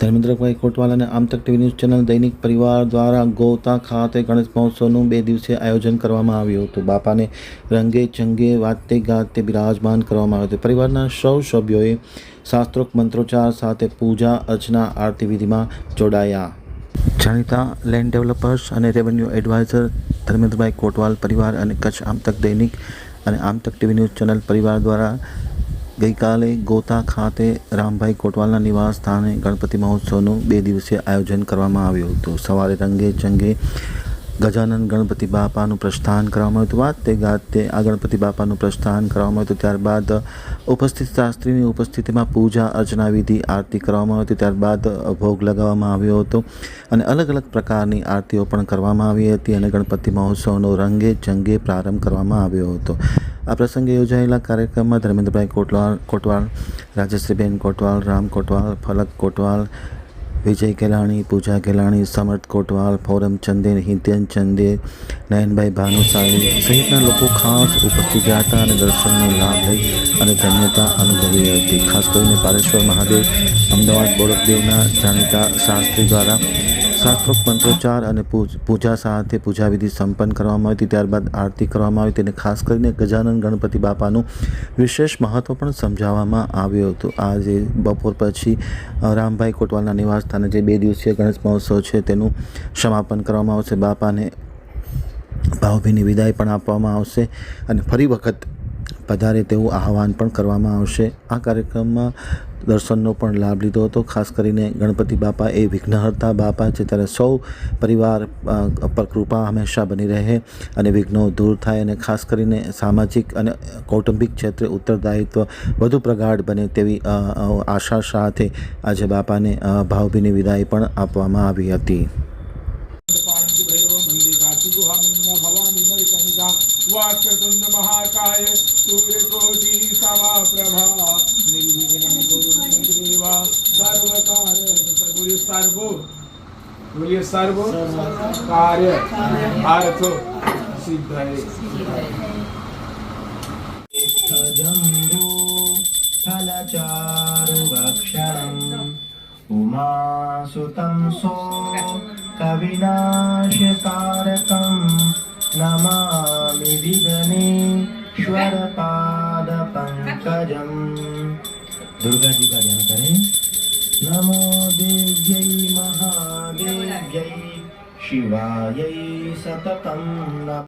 ધર્મેન્દ્રભાઈ કોટવાલ અને આમતક TV news channel દૈનિક પરિવાર દ્વારા ગોતા ખાતે ગણેશ મહોત્સવનું બે દિવસીય આયોજન કરવામાં આવ્યું હતું. બાપાને રંગે ચંગે વાતે ગાતે બિરાજમાન કરવામાં આવ્યું હતું. પરિવારના સૌ સભ્યોએ શાસ્ત્રોક્ત મંત્રોચ્ચાર સાથે પૂજા, અર્ચના, આરતી વિધિમાં જોડાયા. જાણીતા લેન્ડ ડેવલપર્સ અને રેવન્યુ એડવાઇઝર ધર્મેન્દ્રભાઈ કોટવાલ પરિવાર અને કચ્છ આમતક દૈનિક અને આમતક ટીવી ન્યૂઝ ચેનલ પરિવાર દ્વારા ગઈકાલે ગોતા ખાતે રામભાઈ કોટવાલના નિવાસ સ્થાને ગણપતિ મહોત્સવનું બે દિવસીય આયોજન કરવામાં આવ્યું હતું. સવારે રંગે ચંગે ગજાનંદ ગણપતિ બાપાનું પ્રસ્થાન કરવામાં આવ્યું હતું. વાતે ગાતે આ ગણપતિ બાપાનું પ્રસ્થાન કરવામાં આવ્યું હતું. ત્યારબાદ ઉપસ્થિત શાસ્ત્રીની ઉપસ્થિતિમાં પૂજા, અર્ચના, વિધિ, આરતી કરવામાં આવી હતી. ત્યારબાદ ભોગ લગાવવામાં આવ્યો હતો અને અલગ અલગ પ્રકારની આરતીઓ પણ કરવામાં આવી હતી અને ગણપતિ મહોત્સવનો રંગે ચંગે પ્રારંભ કરવામાં આવ્યો હતો. આ પ્રસંગે યોજાયેલા કાર્યક્રમમાં ધર્મેન્દ્રભાઈ કોટવાલ કોટવાલ, રાજશ્રીબેન કોટવાલ, રામ કોટવાલ, ફલક કોટવાલ, વિજય કેલાણી, પૂજા કેલાણી, સમર્થ કોટવાલ, ફોરમ ચંદે, હિતેન ચંદે, નયનભાઈ ભાનુશાલી સહિતના લોકો ખાસ ઉપસ્થિત રહ્યા હતા અને દર્શનનો લાભ લઈ અને ધન્યતા અનુભવી હતી. ખાસ કરીને પારેશ્વર મહાદેવ, અમદાવાદ બોડકદેવના જાણીતા શાસ્ત્રી દ્વારા શાસ્ત્રોક્ત મંત્રોચ્ચાર અને પૂજ- સાથે પૂજા વિધિ સંપન્ન કરવામાં આવી હતી. ત્યારબાદ આરતી કરવામાં આવી તેને ખાસ કરીને ગજાનંદ ગણપતિ બાપાનું વિશેષ મહત્ત્વ પણ સમજાવવામાં આવ્યું હતું. આજે બપોર પછી રામભાઈ કોટવાલના નિવાસ સ્થાને જે બે દિવસીય ગણેશ મહોત્સવ છે તેનું સમાપન કરવામાં આવશે. બાપાને ભાવભીની વિદાય પણ આપવામાં આવશે અને ફરી વખત પધારે તેવું આહવાન પણ કરવામાં આવશે. આ કાર્યક્રમમાં દર્શનનો પણ લાભ લીધો હતો. ખાસ કરીને ગણપતિ બાપા એ વિઘ્નહર્તા બાપા છે, ત્યારે સૌ પરિવાર પર કૃપા હંમેશા બની રહે અને વિઘ્નો દૂર થાય અને ખાસ કરીને સામાજિક અને કૌટુંબિક ક્ષેત્રે ઉત્તરદાયિત્વ વધુ પ્રગાઢ બને તેવી આશા સાથે આજે બાપાને ભાવભીની વિદાય પણ આપવામાં આવી હતી. कार्तिकुहामिङ्ग भवानी मणिकणिका वाक्यतुण्ड महाकाय निर्विघ्नं देवा सर्वो। बोलिए सर्व। कार्य। अर्थ सिद्ध फलचारुभक्षणम् उमासुतं सो नमामि विघ्नेश्वरपादपङ्कजम् दुर्गा जी का ध्यान करें नमो देव्यै महादेव्यै शिवायै सततं नमः